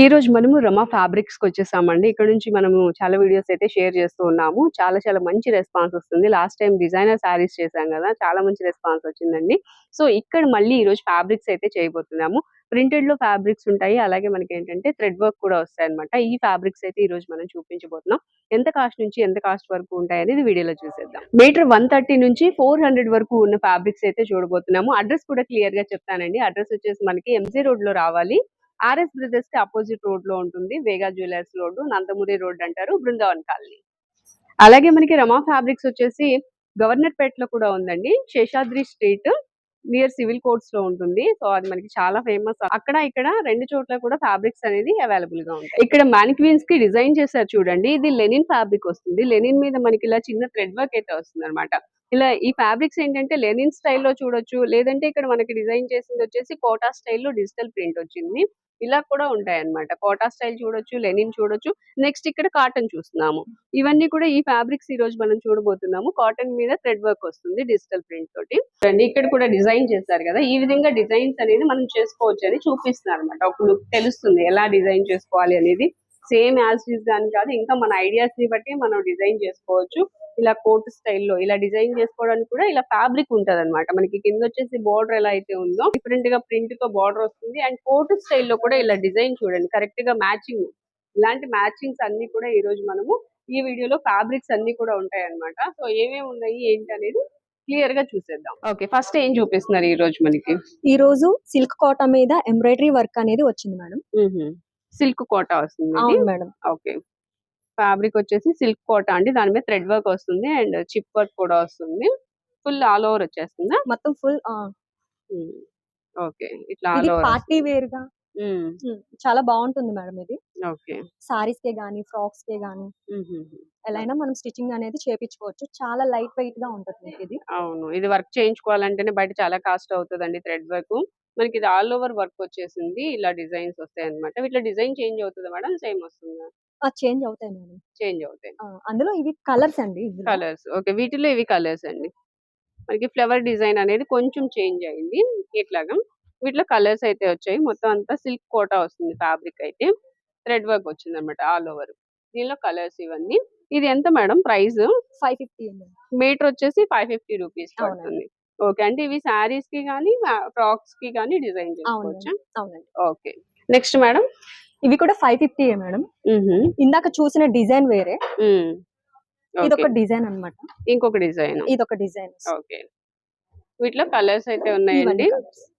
ఈ రోజు మనము రమా ఫ్యాబ్రిక్స్కి వచ్చేసామండి. ఇక్కడ నుంచి మనము చాలా వీడియోస్ అయితే షేర్ చేస్తూ ఉన్నాము. చాలా చాలా మంచి రెస్పాన్స్ వస్తుంది. లాస్ట్ టైం డిజైనర్ శారీస్ చేశాం కదా చాలా మంచి రెస్పాన్స్ వచ్చిందండి. సో ఇక్కడ మళ్ళీ ఈ రోజు ఫ్యాబ్రిక్స్ అయితే చేయబోతున్నాము. ప్రింటెడ్లో ఫ్యాబ్రిక్స్ ఉంటాయి. అలాగే మనకి ఏంటంటే థ్రెడ్ వర్క్ కూడా వస్తాయి అనమాట ఈ ఫ్యాబ్రిక్స్ అయితే ఈ రోజు మనం చూపించబోతున్నాం. ఎంత కాస్ట్ నుంచి ఎంత కాస్ట్ వరకు ఉంటాయి అనేది వీడియోలో చూసేద్దాం. మీటర్ వన్ థర్టీ నుంచి ఫోర్ హండ్రెడ్ వరకు ఉన్న ఫ్యాబ్రిక్స్ అయితే చూడబోతున్నాము. అడ్రస్ కూడా క్లియర్గా చెప్తానండి. అడ్రస్ వచ్చేసి మనకి ఎంజీ రోడ్లో రావాలి. ఆర్ఎస్ బ్రదర్స్కి అపోజిట్ రోడ్లో ఉంటుంది Vega jewellers road Nandamuri road అంటారు బృందావన్ కాలనీ. అలాగే మనకి రమా ఫ్యాబ్రిక్స్ వచ్చేసి గవర్నర్లో కూడా ఉందండి. శేషాద్రి స్ట్రీట్ నియర్ సివిల్ కోర్ట్స్లో ఉంటుంది. సో అది మనకి చాలా ఫేమస్. అక్కడ ఇక్కడ రెండు చోట్ల కూడా ఫ్యాబ్రిక్స్ అనేది అవైలబుల్గా ఉంటాయి. ఇక్కడ మ్యానిక్వీన్స్కి డిజైన్ చేశారు చూడండి. ఇది లెనిన్ ఫ్యాబ్రిక్ వస్తుంది. లెనిన్ మీద మనకి ఇలా చిన్న థ్రెడ్ వర్క్ అయితే వస్తుంది అనమాట ఇలా ఈ ఫ్యాబ్రిక్స్ ఏంటంటే లెనిన్ స్టైల్లో చూడొచ్చు. లేదంటే ఇక్కడ మనకి డిజైన్ చేసింది వచ్చేసి కోటా స్టైల్లో డిజిటల్ ప్రింట్ వచ్చింది. ఇలా కూడా ఉంటాయి అన్నమాట కోటా స్టైల్ చూడొచ్చు లెనిన్ చూడొచ్చు. నెక్స్ట్ ఇక్కడ కాటన్ చూస్తున్నాము. ఇవన్నీ కూడా ఈ ఫ్యాబ్రిక్స్ ఈ రోజు మనం చూడబోతున్నాము. కాటన్ మీద థ్రెడ్ వర్క్ వస్తుంది డిజిటల్ ప్రింట్ తోటి. చూడండి ఇక్కడ కూడా డిజైన్ చేస్తారు కదా ఈ విధంగా డిజైన్స్ అనేది మనం చేసుకోవచ్చు అని చూపిస్తున్నారు అనమాట ఒక లుక్ తెలుస్తుంది ఎలా డిజైన్ చేసుకోవాలి అనేది. సేమ్ యాజ్ ఇస్ దాని కాదు. ఇంకా మన ఐడియాస్ని బట్టి మనం డిజైన్ చేసుకోవచ్చు. ఇలా కోట్ స్టైల్లో ఇలా డిజైన్ చేసుకోవడానికి కూడా ఇలా ఫ్యాబ్రిక్ ఉంటది అనమాట మనకి కింద వచ్చేసి బోర్డర్ ఎలా అయితే ఉందో డిఫరెంట్గా ప్రింట్తో బోర్డర్ వస్తుంది. అండ్ కోట్ స్టైల్లో కూడా ఇలా డిజైన్ చూడండి. కరెక్ట్గా మ్యాచింగ్. ఇలాంటి మ్యాచింగ్స్ అన్ని కూడా ఈ రోజు మనము ఈ వీడియోలో ఫ్యాబ్రిక్స్ అన్ని కూడా ఉంటాయి అన్నమాట సో ఏమేమి ఉన్నాయి ఏంటి అనేది క్లియర్గా చూసేద్దాం. ఓకే ఫస్ట్ ఏం చూపిస్తున్నారు ఈ రోజు మనకి? ఈ రోజు సిల్క్ కోట మీద ఎంబ్రాయిడరీ వర్క్ అనేది వచ్చింది మేడం. సిల్క్ కోట వస్తుంది మేడం. ఓకే. ఫ్యాబ్రిక్ వచ్చేసి సిల్క్ కోట అండి. దాని మీద థ్రెడ్ వర్క్ వస్తుంది అండ్ చిప్ వర్క్ కూడా వస్తుంది. ఫుల్ ఆల్ ఓవర్ వచ్చేస్తుందా? మొత్తం ఫుల్ ఓకే. ఇట్లా ఇది ఆల్ ఓవర్ పార్టీ వేర్గా చాలా బాగుంటుంది మేడం ఇది. ఓకే. సారీస్ కే గానీ ఫ్రాక్స్ కే గానీ ఎలా అయినా మనం స్టిచ్చింగ్ అనేది చేపించుకోవచ్చు చాలా లైట్ వెయిట్గా ఉంటుంది ఇది. అవును. ఇది వర్క్ చేయించుకోవాలంటేనే బయట చాలా కాస్ట్ అవుతుందండి థ్రెడ్ వర్క్. మనకి ఇది ఆల్ ఓవర్ వర్క్ వచ్చేసింది. ఇలా డిజైన్స్ వస్తాయి అనమాట ఇట్లా డిజైన్ చేంజ్ అవుతుంది మేడం? సేమ్ వస్తుందా? చేంజ్ అవుతాయి మేడం. చేంజ్ అవుతాయి. ఆ, అందులో ఇవి కలర్స్ అండి ఇందులో. కలర్స్. ఓకే. వీటిలో ఇవి కలర్స్ అండి. మనకి ఫ్లవర్ డిజైన్ అనేది కొంచెం చేంజ్ అయింది. ఇట్లాగా. వీటిలో కలర్స్ అయితే వచ్చాయి. మొత్తం అంతా సిల్క్ కోటా వస్తుంది ఫ్యాబ్రిక్ అయితే. థ్రెడ్ వర్క్ వచ్చింది అనమాట ఆల్ ఓవర్. దీనిలో కలర్స్ ఇవన్నీ. ఇది ఎంత madam price? Five fifty metre వచ్చేసి ఫైవ్ ఫిఫ్టీ రూపీస్ అవునండి. పడుతుంది. ఓకే. అంటే ఇవి శారీస్కి కానీ ఫ్రాక్స్కి కానీ డిజైన్ చేసుకోవచ్చు? అవునండి. ఓకే. Next madam. ఇవి కూడా ఫైవ్ ఫిఫ్టీ మేడం. ఇందాక చూసిన డిజైన్ వేరే. ఇది ఒక డిజైన్ అన్నమాట. ఇంకొక డిజైన్. ఇది ఒక డిజైన్. ఓకే. వీటిలో కలర్స్ అయితే ఉన్నాయండి.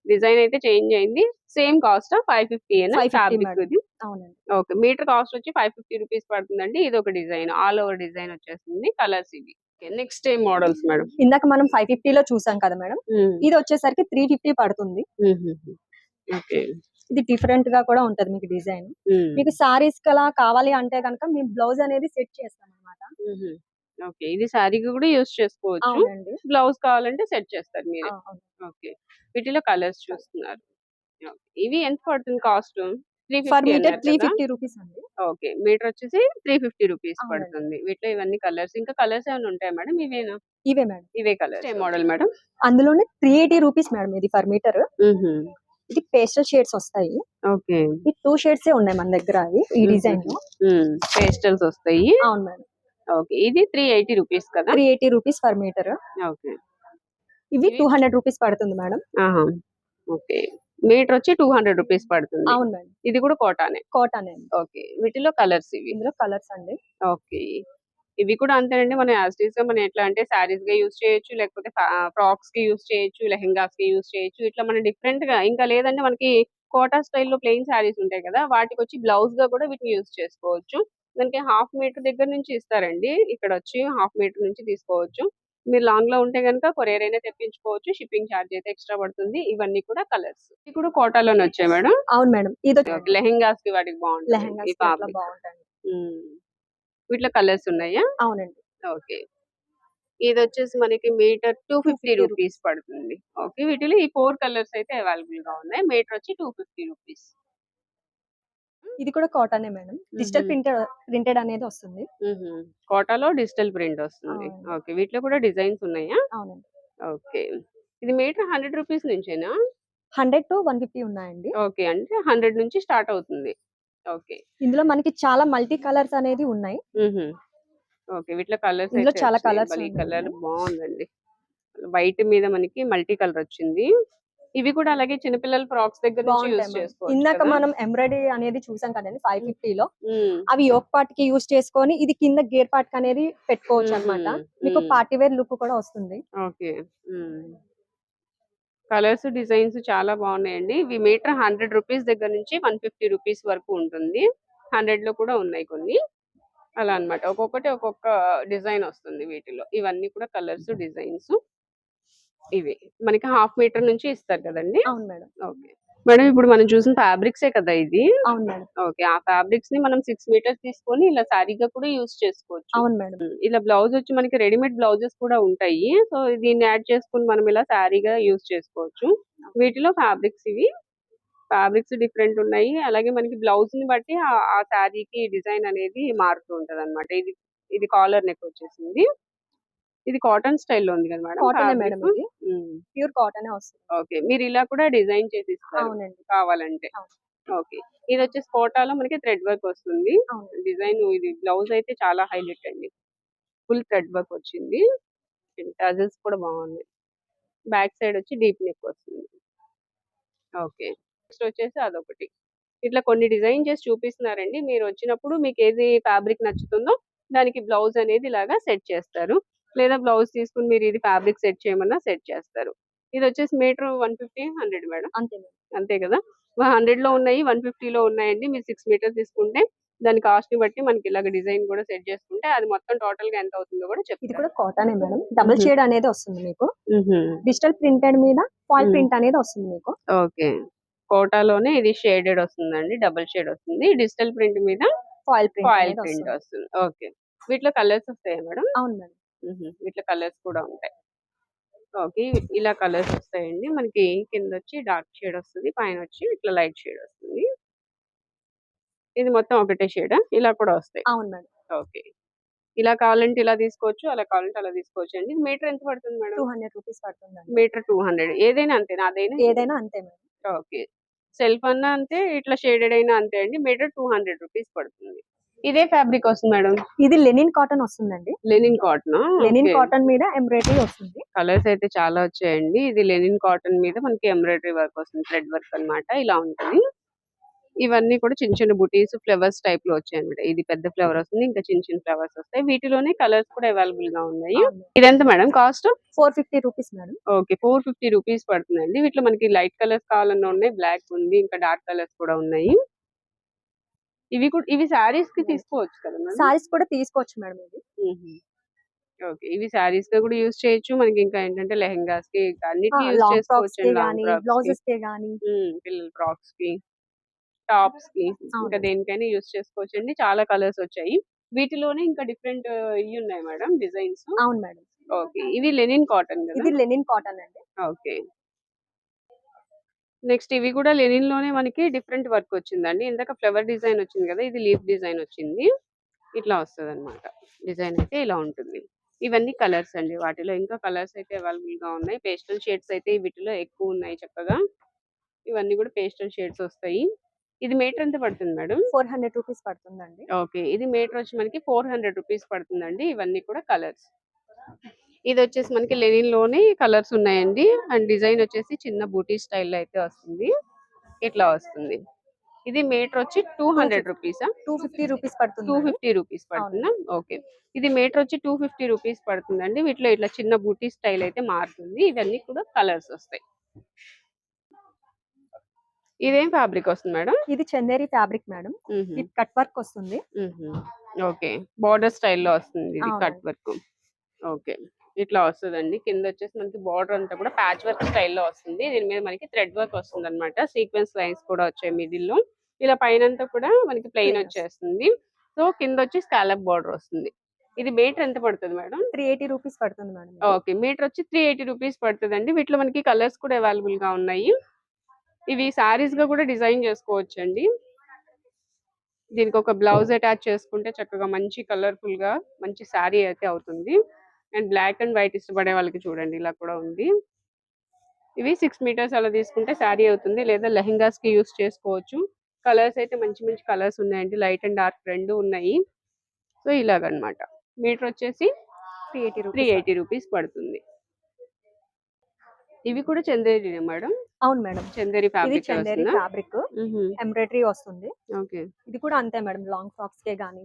డిజైన్ అయితే చేంజ్ అయింది. Same cost five fifty 550 fabric madam. ఇది. అవునండి. ఓకే. మీటర్ కాస్ట్ వచ్చి ఫైవ్ ఫిఫ్టీ రూపీస్ పడుతుందండి. ఇది ఒక డిజైన్. ఆల్ ఓవర్ డిజైన్ వచ్చేస్తుంది కలర్స్ ఇవి. నెక్స్ట్ ఏం మోడల్స్ మేడం ఇందాక మనం ఫైవ్ ఫిఫ్టీ లో చూసాం కదా మేడం ఇది వచ్చేసరికి త్రీ ఫిఫ్టీ పడుతుంది. ఓకే. ఇది డిఫరెంట్గా కూడా ఉంటది మీకు డిజైన్ మీకు సారీస్ కలా కావాలి అంటే కనుక మేము బ్లౌజ్ అనేది సెట్ చేస్తాం అనమాట ఓకే. ఇది శారీకి కూడా యూస్ చేసుకోవచ్చు. బ్లౌజ్ కావాలంటే సెట్ చేస్తారు మీరు. ఓకే. వీటిలో కలర్స్ చూస్తున్నారు. ఇవి ఎంత పడుతుంది cost three per metre three fifty rupees అండి. ఓకే. మీటర్ వచ్చేసి త్రీ ఫిఫ్టీ రూపీస్. పడుతుంది. వీటిలో ఇవన్నీ కలర్స్. ఇంకా కలర్స్ ఏమైనా ఉంటాయి మేడం? ఇవేనా? ఇవే మేడం. ఇవే కలర్స్. ఏ మోడల్ మేడం. అందులోనే త్రీ ఎయిటీ రూపీస్ మేడం ఇది ఫర్ మీటర్. ఇది పేస్టల్ షేడ్స్ వస్తాయి. ఓకే. ఈ టూ షేడ్స్ ఉన్నాయి మన దగ్గర అవి ఈ. డిజైన్లో పేస్టల్స్ వస్తాయి. అవును మేడం. ఓకే. ఇది త్రీ ఎయిటీ రూపీస్ కదా? Three eighty rupees per metre. Okay. ఇవి టూ హండ్రెడ్ రూపీస్ పడుతుంది మేడం. ఓకే. మీటర్ వచ్చి టూ హండ్రెడ్ రూపీస్ పడుతుంది. అవును మేడం. ఇది కూడా కోటానే. కాటన్ అండి. ఓకే. వీటిలో కలర్స్ ఇవి? ఇందులో కలర్స్ అండి. ఓకే. ఇవి కూడా అంతేనండి. మనం యాజ్గా మనం ఎట్లా అంటే శారీస్గా యూస్ చేయొచ్చు లేకపోతే ఫ్రాక్స్కి యూస్ చేయొచ్చు లెహెంగాస్కి యూస్ చేయొచ్చు. ఇట్లా మనం డిఫరెంట్గా ఇంకా లేదంటే మనకి కోటా స్టైల్లో ప్లెయిన్ శారీస్ ఉంటాయి కదా వాటికి వచ్చి బ్లౌజ్గా కూడా వీటిని యూస్ చేసుకోవచ్చు. దానికి హాఫ్ మీటర్ దగ్గర నుంచి ఇస్తారండి. ఇక్కడ వచ్చి హాఫ్ మీటర్ నుంచి తీసుకోవచ్చు. మీరు లాంగ్లో ఉంటే కనుక కొరియర్ అయినా తెప్పించుకోవచ్చు షిప్పింగ్ ఛార్జ్ అయితే ఎక్స్ట్రా పడుతుంది. ఇవన్నీ కూడా కలర్స్. ఇవి కూడా కోటాలోనే వచ్చాయి మేడం. అవును మేడం. ఇది లెహెంగాస్కి వాటికి బాగుంటుంది. వీటిలో కలర్స్ ఉన్నాయా? అవునండి. ఓకే. ఇది వచ్చేసి మనకి మీటర్ టూ ఫిఫ్టీ 250 రూపీస్ పడుతుంది. ఓకే. వీటిలో ఈ ఫోర్ కలర్స్ అయితే అవైలబుల్గా ఉన్నాయి. మీటర్ వచ్చి టూ ఫిఫ్టీ రూపీస్. ఇది కూడా కాటనే మేడం. డిజిటల్. ప్రింటెడ్ ప్రింటెడ్ అనేది వస్తుంది. కోటాలో డిజిటల్ ప్రింట్ వస్తుంది. ఓకే. వీటిలో కూడా డిజైన్స్ ఉన్నాయా? అవునండి. ఓకే. ఇది మీటర్ హండ్రెడ్ రూపీస్ నుంచేనా? హండ్రెడ్ టు వన్ ఫిఫ్టీ ఉన్నాయండి. ఓకే. అంటే హండ్రెడ్ నుంచి స్టార్ట్ అవుతుంది. ఓకే. ఇందులో మనకి చాలా మల్టీ కలర్స్ అనేది ఉన్నాయి. ఓకే. వీటిలో కలర్స్ ఇందులో చాలా ఉన్నాయి. కలర్ బాగుందండి. వైట్ మీద మనకి మల్టీ కలర్ వచ్చింది. ఇవి కూడా అలాగే చిన్నపిల్లల ఫ్రాక్స్ దగ్గర నుంచి. చేసుకోవచ్చు ఇందాక? మనం ఎంబ్రాయిడరీ అనేది చూసాం కదండి ఫైవ్ ఫిఫ్టీలో ఉమ్, అవి యోక్ పార్ట్కి యూస్ చేసుకొని ఇది కింద గేర్ పార్ట్కి అనేది పెట్టుకోవచ్చు మ్మ్. అన్నమాట. మీకు. పార్టీ వేర్ లుక్ కూడా వస్తుంది. ఓకే. కలర్స్ డిజైన్స్ చాలా బాగున్నాయండి. ఇవి మీటర్ హండ్రెడ్ రూపీస్ దగ్గర నుంచి వన్ ఫిఫ్టీ రూపీస్ వరకు ఉంటుంది. హండ్రెడ్లో కూడా ఉన్నాయి కొన్ని. అలా అన్నమాట. ఒక్కొక్కటి ఒక్కొక్క డిజైన్ వస్తుంది వీటిలో. ఇవన్నీ కూడా కలర్స్ డిజైన్స్ ఇవి మనకి హాఫ్ మీటర్ నుంచి ఇస్తారు కదండి? అవును మేడం. ఓకే. మేడం ఇప్పుడు మనం చూసిన ఫ్యాబ్రిక్సే కదా ఇది? అవును మేడం. ఓకే. ఆ ఫ్యాబ్రిక్స్ని మనం సిక్స్ మీటర్స్ తీసుకొని ఇలా శారీగా కూడా యూస్ చేసుకోవచ్చు. అవును మేడం. ఇలా బ్లౌజ్ వచ్చి మనకి రెడీమేడ్ బ్లౌజెస్ కూడా ఉంటాయి. సో దీన్ని యాడ్ చేసుకుని మనం ఇలా శారీగా యూస్ చేసుకోవచ్చు. వీటిలో ఫ్యాబ్రిక్స్ ఇవి. ఫ్యాబ్రిక్స్ డిఫరెంట్ ఉన్నాయి. అలాగే మనకి బ్లౌజ్ని బట్టి ఆ- ఆ శారీకి డిజైన్ అనేది మారుతూ ఉంటది అనమాట ఇది ఇది కాలర్ నెక్ వచ్చేసింది. ఇది కాటన్ స్టైల్లో ఉంది కదా మేడం. Cotton madam? ఇది. ప్యూర్ కాటన్ వస్తుంది. ఓకే. మీరు ఇలా కూడా డిజైన్ చేసి ఇస్తారు అవునండి. కావాలంటే. ఓకే. ఇది వచ్చేసి కోటాలో మనకి థ్రెడ్ వర్క్ వస్తుంది. డిజైన్ ఇది బ్లౌజ్ అయితే చాలా హైలైట్ అండి. ఫుల్ థ్రెడ్ వర్క్ వచ్చింది. టజల్స్ కూడా బాగున్నాయి. బ్యాక్ సైడ్ వచ్చి డీప్ నెక్ వస్తుంది. ఓకే. నెక్స్ట్ వచ్చేసి అదొకటి. ఇట్లా కొన్ని డిజైన్ చేసి చూపిస్తున్నారండి. మీరు వచ్చినప్పుడు మీకు ఏది ఫ్యాబ్రిక్ నచ్చుతుందో దానికి బ్లౌజ్ అనేది ఇలాగా సెట్ చేస్తారు. లేదా బ్లౌజ్ తీసుకుని మీరు ఇది ఫ్యాబ్రిక్ సెట్ చేయమన్నా సెట్ చేస్తారు. ఇది వచ్చేసి metre one fifty hundred madam. అంతే అంతే కదా? హండ్రెడ్లో ఉన్నాయి వన్లో ఉన్నాయండి. మీరు సిక్స్ మీటర్స్ తీసుకుంటే దాని కాస్ట్ని బట్టి మనకి ఇలాగ డిజైన్ కూడా సెట్ చేసుకుంటే అది మొత్తం టోటల్గా ఎంత అవుతుందో కూడా ఇది చెప్తారు కూడా కాటన్ మేడం. డబుల్. షేడ్ అనేది వస్తుంది మీకు. డిజిటల్ ప్రింటెడ్ మీద ఫాయిల్ మ్మ్. ప్రింట్ అనేది వస్తుంది మీకు. ఓకే. కోటాలోనే ఇది షేడెడ్ వస్తుందండి డబుల్ షేడ్ వస్తుంది. డిజిటల్ ప్రింట్ మీద ఫాయిల్ ప్రింట్ ఫాయిల్ ప్రింట్ వస్తుంది. ఓకే. వీటిలో కలర్స్ వస్తాయా మేడం? అవును మేడం. వీటిలో కలర్స్ కూడా ఉంటాయి. ఓకే. ఇలా కలర్స్ వస్తాయండి. మనకి కింద వచ్చి డార్క్ షేడ్ వస్తుంది పైన వచ్చి ఇట్లా లైట్ షేడ్ వస్తుంది. ఇది మొత్తం ఒకటే షేడ్? ఇలా కూడా వస్తాయి. అవును మేడం. ఓకే. ఇలా కావాలంటే ఇలా తీసుకోవచ్చు అలా కావాలంటే అలా తీసుకోవచ్చు అండి. మీటర్ ఎంత పడుతుంది మేడం? టూ హండ్రెడ్ రూపీస్ పడుతుందండి. Metre two hundred. ఏదైనా అంతేనా? అదైనా ఏదైనా అంతే మేడం. ఓకే. సెల్ఫ్ అన్నా అంతే ఇట్లా షేడెడ్ అయినా అంతే అండి. మీటర్ టూ హండ్రెడ్ రూపీస్ పడుతుంది. ఇదే ఫ్యాబ్రిక్ వస్తుంది మేడం. ఇది లెనిన్ కాటన్ వస్తుందండి. లెనిన్ కాటన్ లెనిన్ కాటన్ మీద ఎంబ్రాయిడరీ వస్తుంది. కలర్స్ అయితే చాలా వచ్చాయండి. ఇది లెనిన్ కాటన్ మీద మనకి ఎంబ్రాయిడరీ వర్క్ వస్తుంది థ్రెడ్ వర్క్ అన్నమాట. ఇలా ఉంటుంది. ఇవన్నీ కూడా చిన్న చిన్న బుటీస్ ఫ్లవర్స్ టైప్లో వచ్చాయి అనమాట ఇది పెద్ద ఫ్లవర్ వస్తుంది ఇంకా చిన్న చిన్న ఫ్లవర్స్ వస్తాయి. వీటిలోనే కలర్స్ కూడా అవైలబుల్గా ఉన్నాయి ఇదెంత madam cost? Four fifty rupees madam. Okay four fifty rupees పడుతుందండి. వీటిలో మనకి లైట్ కలర్స్ కావాలన్నా ఉన్నాయి బ్లాక్ ఉంది ఇంకా డార్క్ కలర్స్ కూడా ఉన్నాయి. ఇవి కూడా ఇవి శారీస్కి తీసుకోవచ్చు కదా సారీస్ కూడా తీసుకోవచ్చు మేడం ఇది. ఓకే. ఇవి శారీస్గా కూడా యూస్ చేయొచ్చు. మనకి ఇంకా ఏంటంటే లెహెంగాస్కి అన్నిటికీ యూస్ చేసుకోవచ్చు బ్లౌజెస్కి. గానీ. పిల్లల ఫ్రాక్స్కి టాప్స్కి ఇంకా దేనికైనా యూస్ చేసుకోవచ్చు అండి. చాలా కలర్స్ వచ్చాయి. వీటిలోనే ఇంకా డిఫరెంట్ ఇవి ఉన్నాయి మేడం డిజైన్స్ అవును మేడం ఓకే. ఇవి లెనిన్ కాటన్ ఇది లెనిన్ కాటన్ అండి. ఓకే. నెక్స్ట్ ఇవి కూడా లెనిన్లోనే మనకి డిఫరెంట్ వర్క్ వచ్చిందండి. ఇందాక ఫ్లవర్ డిజైన్ వచ్చింది కదా ఇది లీఫ్ డిజైన్ వచ్చింది. ఇట్లా వస్తుంది అనమాట డిజైన్ అయితే ఇలా ఉంటుంది. ఇవన్నీ కలర్స్ అండి. వాటిలో ఇంకా కలర్స్ అయితే అవైలబుల్గా ఉన్నాయి. పేస్టల్ షేడ్స్ అయితే వీటిలో ఎక్కువ ఉన్నాయి చక్కగా. ఇవన్నీ కూడా పేస్టల్ షేడ్స్ వస్తాయి. ఇది మీటర్ ఎంత పడుతుంది మేడం? ఫోర్ హండ్రెడ్ రూపీస్ పడుతుందండి. ఓకే. ఇది మీటర్ వచ్చి మనకి ఫోర్ హండ్రెడ్ రూపీస్ పడుతుందండి. ఇవన్నీ కూడా కలర్స్. ఇది వచ్చేసి మనకి లెనిన్లోనే కలర్స్ ఉన్నాయండి. అండ్ డిజైన్ వచ్చేసి చిన్న బూటీ స్టైల్లో అయితే వస్తుంది. ఇట్లా వస్తుంది. ఇది మీటర్ వచ్చి టూ హండ్రెడ్ రూపీసా టూ ఫిఫ్టీ రూపీస్ పడుతుంది టూ. ఫిఫ్టీ రూపీస్ పడుతుందా? ఓకే. ఇది మీటర్ వచ్చి టూ ఫిఫ్టీ రూపీస్ పడుతుందండి. వీటిలో ఇట్లా చిన్న బూటీ స్టైల్ అయితే మారుతుంది. ఇవన్నీ కూడా కలర్స్ వస్తాయి. ఇదేం ఫ్యాబ్రిక్ వస్తుంది మేడం? ఇది చందేరి ఫ్యాబ్రిక్ మేడం. ఇది కట్ వర్క్ వస్తుంది. ఓకే. బార్డర్ స్టైల్లో వస్తుంది ఇది. Cut work. ఓకే. ఇట్లా వస్తుందండి. కింద వచ్చేసి మనకి బార్డర్ అంతా కూడా ప్యాచ్ వర్క్ స్టైల్లో వస్తుంది. దీని మీద మనకి థ్రెడ్ వర్క్ వస్తుంది అనమాట సీక్వెన్స్ లైన్స్ కూడా వచ్చాయి మిడిల్లో ఇలా పైన అంతా కూడా మనకి ప్లెయిన్ వచ్చేస్తుంది. సో కింద వచ్చి స్కాలప్ బార్డర్ వస్తుంది. ఇది మీటర్ ఎంత పడుతుంది మేడం? త్రీ ఎయిటీ రూపీస్ పడుతుంది మేడం. ఓకే. మీటర్ వచ్చి త్రీ ఎయిటీ రూపీస్ పడుతుంది అండి వీటిలో మనకి కలర్స్ కూడా అవైలబుల్గా ఉన్నాయి. ఇవి సారీస్గా కూడా డిజైన్ చేసుకోవచ్చు అండి దీనికి ఒక బ్లౌజ్ అటాచ్ చేసుకుంటే చక్కగా మంచి కలర్ఫుల్గా మంచి శారీ అయితే అవుతుంది. అండ్ బ్లాక్ అండ్ వైట్ ఇష్టపడే వాళ్ళకి చూడండి ఇలా కూడా ఉంది. ఇవి సిక్స్ మీటర్స్ అలా తీసుకుంటే శారీ అవుతుంది లేదా లెహెంగాస్కి యూస్ చేసుకోవచ్చు. కలర్స్ అయితే మంచి మంచి కలర్స్ ఉన్నాయండి లైట్ అండ్ డార్క్ రెండు ఉన్నాయి. సో ఇలాగనమాట. మీటర్ వచ్చేసి three eighty three eighty rupees పడుతుంది. ఇవి కూడా చందేరినే మేడం? అవును madam. Chanderi fabric Chanderi fabric. Embroidery వస్తుంది. ఓకే. ఇది కూడా అంతే మేడం లాంగ్ ఫ్రాక్స్ కే గానీ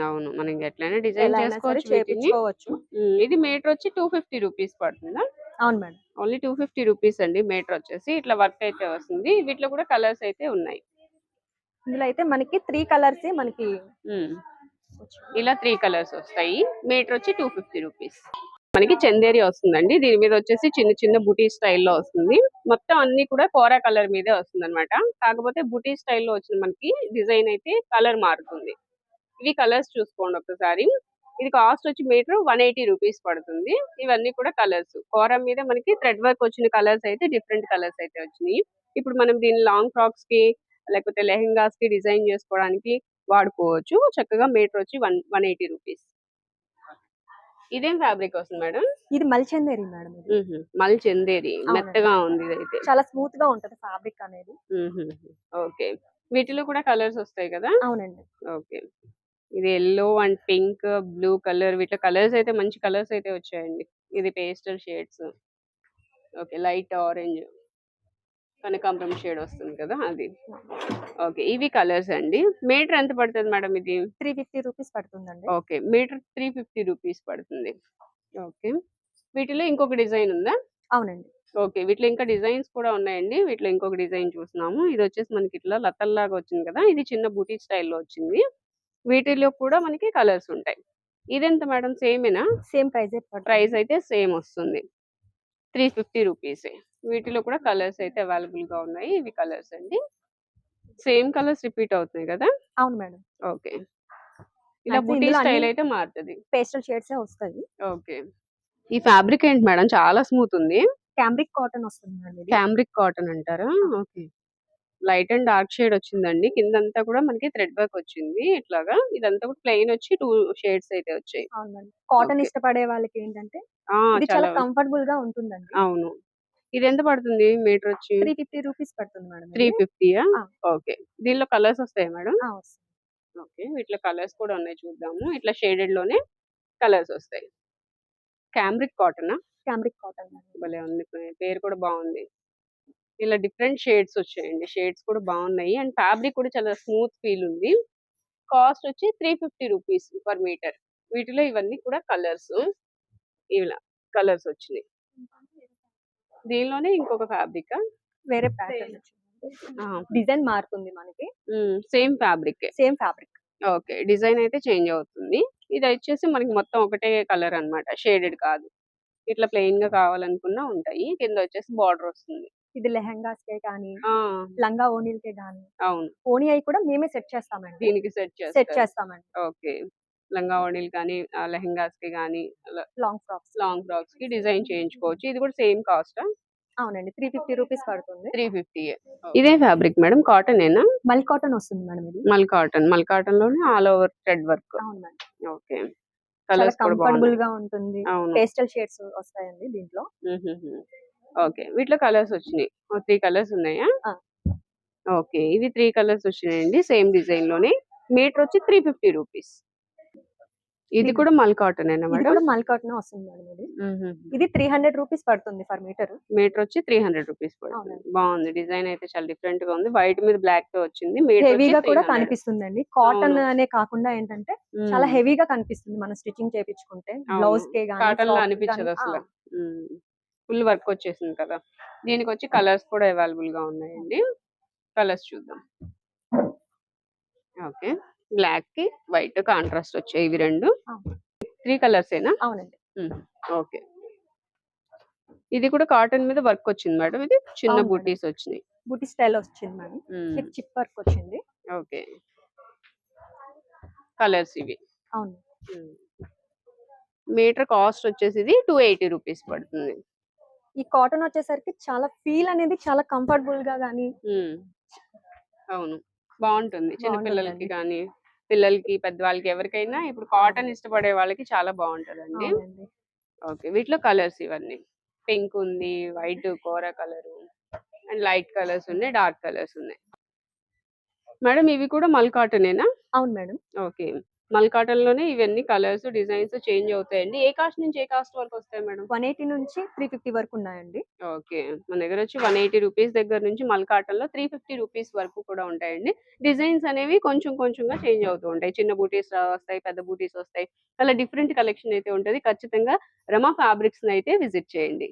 అవును. మనం ఎట్లయినా డిజైన్ చేసుకోవచ్చు ఉమ్, ఇది మీటర్ వచ్చి టూ ఫిఫ్టీ రూపీస్ పడుతుందా? అవును madam. Only two fifty rupees అండి మీటర్ వచ్చేసి. ఇట్లా వర్క్ అయితే వస్తుంది. వీటిలో కూడా కలర్స్ అయితే ఉన్నాయి. ఇందులో అయితే మనకి త్రీ కలర్స్ మనకి. ఇలా త్రీ కలర్స్ వస్తాయి. మీటర్ వచ్చి టూ ఫిఫ్టీ రూపీస్. మనకి చందేరి వస్తుందండి. దీని మీద వచ్చేసి చిన్న చిన్న బుటీ స్టైల్లో వస్తుంది. మొత్తం అన్ని కూడా కోరా కలర్ మీదే వస్తుంది అనమాట కాకపోతే బుటీ స్టైల్లో వచ్చిన మనకి డిజైన్ అయితే కలర్ మారుతుంది. ఇవి కలర్స్ చూసుకోండి ఒకసారి. ఇది కాస్ట్ వచ్చి మీటర్ వన్ ఎయిటీ రూపీస్ పడుతుంది. ఇవన్నీ కూడా కలర్స్. కోరా మీద మనకి థ్రెడ్ వర్క్ వచ్చిన కలర్స్ అయితే డిఫరెంట్ కలర్స్ అయితే వచ్చినాయి. ఇప్పుడు మనం దీన్ని లాంగ్ ఫ్రాక్స్కి లేకపోతే లెహెంగాస్కి డిజైన్ చేసుకోవడానికి వాడుకోవచ్చు. చక్కగా మీటర్ వచ్చి వన్ వన్ ఎయిటీ రూపీస్. ఇదేం ఫ్యాబ్రిక్ వస్తుంది మేడం? ఇది మల్చందేరి మేడం ఇది. మల్ చందేరి అవునండి. మెత్తగా ఉంది ఇదైతే. చాలా స్మూత్గా ఉంటది ఫ్యాబ్రిక్ అనేది. ఓకే. వీటిలో కూడా కలర్స్ వస్తాయి కదా? అవునండి. ఓకే. ఇది yellow and pink blue colour వీటిలో కలర్స్ అయితే మంచి కలర్స్ అయితే వచ్చాయండి. ఇది pastel shades okay. Light orange కనకాంబరం షేడ్ వస్తుంది కదా అది. ఓకే ఇవి కలర్స్ అండి. మీటర్ ఎంత పడుతుంది మేడం ఇది? త్రీ ఫిఫ్టీ రూపీస్ పడుతుందండి. Okay metre three fifty rupees పడుతుంది. ఓకే వీటిలో ఇంకొక డిజైన్ ఉందా? అవునండి. ఓకే వీటిలో ఇంకా డిజైన్స్ కూడా ఉన్నాయండి. వీటిలో ఇంకొక డిజైన్ చూస్తున్నాము. ఇది వచ్చేసి మనకి ఇట్లా లతల్లాగా వచ్చింది కదా ఇది చిన్న బూటీ స్టైల్లో వచ్చింది. వీటిలో కూడా మనకి కలర్స్ ఉంటాయి. ఇదెంత మేడం? సేమేనా? సేమ్ ప్రైస్ పడుతుంది. ప్రైస్ అయితే సేమ్ వస్తుంది. త్రీ ఫిఫ్టీ రూపీసే. వీటిలో కూడా కలర్స్ అయితే అవైలబుల్గా ఉన్నాయి. ఇవి కలర్స్ అండి. సేమ్ కలర్స్ రిపీట్ అవుతున్నాయి కదా? అవును మేడం. ఓకే. ఇలా బుటీ స్టైల్ అయితే మారుతుంది. పేస్టల్ షేడ్స్ వస్తాయి. ఓకే. ఈ ఫ్యాబ్రిక్ ఏంటి మేడం? చాలా స్మూత్ ఉంది. క్యాంబ్రిక్ కాటన్ వస్తుంది క్యామ్రిక్ కాటన్ అంటారా? Okay. Light and dark shade వచ్చిందండి. కిందంతా కూడా మనకి థ్రెడ్ వర్క్ వచ్చింది ఇట్లాగా. ఇదంతా కూడా ప్లెయిన్ వచ్చి టూ షేడ్స్ అయితే వచ్చాయి. కాటన్. ఇష్టపడే వాళ్ళకి ఏంటంటే చాలా కంఫర్టబుల్గా ఉంటుందండి. అవును. ఇది ఎంత పడుతుంది మీటర్ వచ్చి త్రీ ఫిఫ్టీ రూపీస్ పడుతుంది మేడం త్రీ. ఫిఫ్టీయా? ఆ. ఓకే. దీనిలో కలర్స్ వస్తాయి మేడం. ఓకే. వీటిలో కలర్స్ కూడా ఉన్నాయి చూద్దాము. ఇట్లా షేడెడ్లోనే కలర్స్ వస్తాయి. Cambric cotton? Cambric cotton. భలే ఉంది. పేరు కూడా బాగుంది. ఇలా డిఫరెంట్ షేడ్స్ వచ్చాయండి. షేడ్స్ కూడా బాగున్నాయి. అండ్ ఫ్యాబ్రిక్ కూడా చాలా స్మూత్ ఫీల్ ఉంది. కాస్ట్ వచ్చి three fifty rupees per metre. వీటిలో ఇవన్నీ కూడా కలర్స్. ఇలా కలర్స్ వచ్చినాయి. దీనిలోనే ఇంకొక ఫ్యాబ్రిక్? వేరే ప్యాటర్న్. డిజైన్ మారుతుంది మనకి. Same fabric. Same fabric. Okay design అయితే చేంజ్ అవుతుంది. ఇది వచ్చేసి మనకి మొత్తం ఒకటే కలర్ అన్నమాట షేడెడ్ కాదు. ఇట్లా ప్లెయిన్గా కావాలనుకున్నా ఉంటాయి. కింద వచ్చేసి బార్డర్ వస్తుంది. ఇది లెహంగాస్ కే కానీ లంగా ఓనీల్ కే కానీ అవును. ఓనీ అయి కూడా మేమే సెట్ చేస్తామండి. దీనికి సెట్ సెట్ చేస్తామండి. ఓకే. లంగా ఓణీలు కానీ లెహంగాస్కి కానీ లాంగ్ ఫ్రాక్స్. లాంగ్ ఫ్రాక్స్కి డిజైన్ చేయించుకోవచ్చు ఇది కూడా సేమ్ కాస్ట్? అవునండి. త్రీ ఫిఫ్టీ రూపీస్ పడుతుంది. త్రీ ఫిఫ్టీ ఇదే ఫ్యాబ్రిక్ మేడం. కాటన్ ఏనా? మల్ కాటన్ వస్తుంది మేడం ఇది. మల్ కాటన్. మల్ కాటన్లోనే all over thread work. Okay. Colours కంఫర్టబుల్గా ఉంటుంది. అవును. పేస్టల్ షేడ్స్ వస్తాయండి దీంట్లో. ఓకే. వీటిలో కలర్స్ వచ్చినాయి. త్రీ కలర్స్ ఉన్నాయా. ఓకే. ఇవి త్రీ కలర్స్ వచ్చినాయండి. సేమ్ డిజైన్లోనే మీటర్ వచ్చి త్రీ ఫిఫ్టీ రూపీస్. ఇది కూడా మల్ కాటన్ ఇది కూడా మల్ కాటన్ వస్తుంది మేడం ఇది. ఇది త్రీ హండ్రెడ్ రూపీస్ పడుతుంది ఫర్ మీటర్. మీటర్ వచ్చి త్రీ హండ్రెడ్ రూపీస్ పడుతుంది. బాగుంది. డిజైన్ అయితే చాలా డిఫరెంట్గా ఉంది. వైట్ మీద బ్లాక్తో వచ్చింది. హెవీగా కూడా కనిపిస్తుందండి. కాటన్ అవును. అనే కాకుండా ఏంటంటే చాలా హెవీగా కనిపిస్తుంది మనం స్టిచ్చింగ్ చేపించుకుంటే. బ్లౌజ్ కే కాటన్లో అనిపించదు అసలు. ఫుల్ వర్క్ వచ్చేసింది కదా. దీనికి వచ్చి కలర్స్ కూడా అవైలబుల్గా ఉన్నాయండి. కలర్స్ చూద్దాం. ఓకే. బ్లాక్కి వైట్ కాంట్రాస్ట్ వచ్చాయి ఇవి రెండు. త్రీ కలర్స్ ఏనా అవునండి ఓకే. ఇది కూడా కాటన్ మీద వర్క్ వచ్చింది మేడం ఇది? చిన్న. బూటీస్ వచ్చినాయి. బుటీ స్టైల్ వచ్చింది మేడం. చిప్ వర్క్ వచ్చింది. ఓకే. కలర్స్ ఇవి. అవును. మీటర్ కాస్ట్ వచ్చేసి ఇది టూ ఎయిటీ రూపీస్ పడుతుంది. ఈ కాటన్ వచ్చేసరికి చాలా ఫీల్ అనేది చాలా కంఫర్టబుల్గా గానీ. అవును. బాగుంటుంది. చిన్న పిల్లలకి బాగుంటుందండి. కానీ పిల్లలకి పెద్దవాళ్ళకి ఎవరికైనా ఇప్పుడు కాటన్ ఇష్టపడే వాళ్ళకి చాలా బాగుంటుందండి. ఓకే. వీటిలో కలర్స్ ఇవన్నీ. పింక్ ఉంది వైట్ కోర కలర్ అండ్ లైట్ కలర్స్ ఉన్నాయి డార్క్ కలర్స్ ఉన్నాయి. మేడం ఇవి కూడా మల్ కాటనేనా? అవును మేడం. ఓకే. మల్ కాటన్లోనే ఇవన్నీ కలర్స్ డిజైన్స్ చేంజ్ అవుతాయండి. ఏ కాస్ట్ నుంచి ఏ కాస్ట్ వరకు వస్తాయి మేడం? వన్ ఎయిటీ నుంచి త్రీ ఫిఫ్టీ వరకు ఉన్నాయండి. ఓకే. మన దగ్గర వచ్చి వన్ ఎయిటీ రూపీస్ దగ్గర నుంచి మల్ కాటన్లో త్రీ ఫిఫ్టీ రూపీస్ వరకు కూడా ఉంటాయండి. డిజైన్స్ అనేవి కొంచెం కొంచెంగా చేంజ్ అవుతూ ఉంటాయి. చిన్న బూటీస్ వస్తాయి పెద్ద బూటీస్ వస్తాయి. అలా డిఫరెంట్ కలెక్షన్ అయితే ఉంటుంది. ఖచ్చితంగా రమా ఫ్యాబ్రిక్స్ అయితే విజిట్ చేయండి.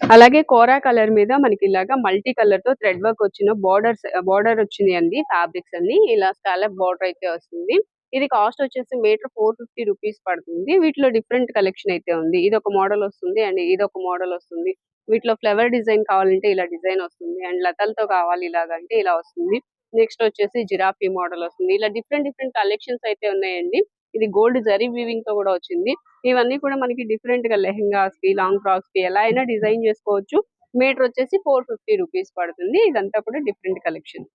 అలాగే కోరా కలర్ మీద మనకి ఇలాగా మల్టీ కలర్తో థ్రెడ్ వర్క్ వచ్చిన బార్డర్స్ బార్డర్ వచ్చింది అండి ఫ్యాబ్రిక్స్ అన్ని. ఇలా స్కాలప్ బార్డర్ అయితే వస్తుంది. ఇది కాస్ట్ వచ్చేసి మీటర్ ఫోర్ ఫిఫ్టీ రూపీస్ పడుతుంది. వీటిలో డిఫరెంట్ కలెక్షన్ అయితే ఉంది. ఇది ఒక మోడల్ వస్తుంది అండ్ ఇది ఒక మోడల్ వస్తుంది. వీటిలో ఫ్లవర్ డిజైన్ కావాలంటే ఇలా డిజైన్ వస్తుంది అండ్ లతలతో కావాలి ఇలాగంటే ఇలా వస్తుంది. నెక్స్ట్ వచ్చేసి జిరాఫీ మోడల్ వస్తుంది. ఇలా డిఫరెంట్ డిఫరెంట్ కలెక్షన్స్ అయితే ఉన్నాయండి. ఇది గోల్డ్ జరీ వీవింగ్తో కూడా వచ్చింది. ఇవన్నీ కూడా మనకి డిఫరెంట్గా లెహెంగాస్కి లాంగ్ ఫ్రాక్స్కి ఎలా అయినా డిజైన్ చేసుకోవచ్చు. మీటర్ వచ్చేసి ఫోర్ ఫిఫ్టీ రూపీస్ పడుతుంది. ఇదంతా కూడా డిఫరెంట్ కలెక్షన్.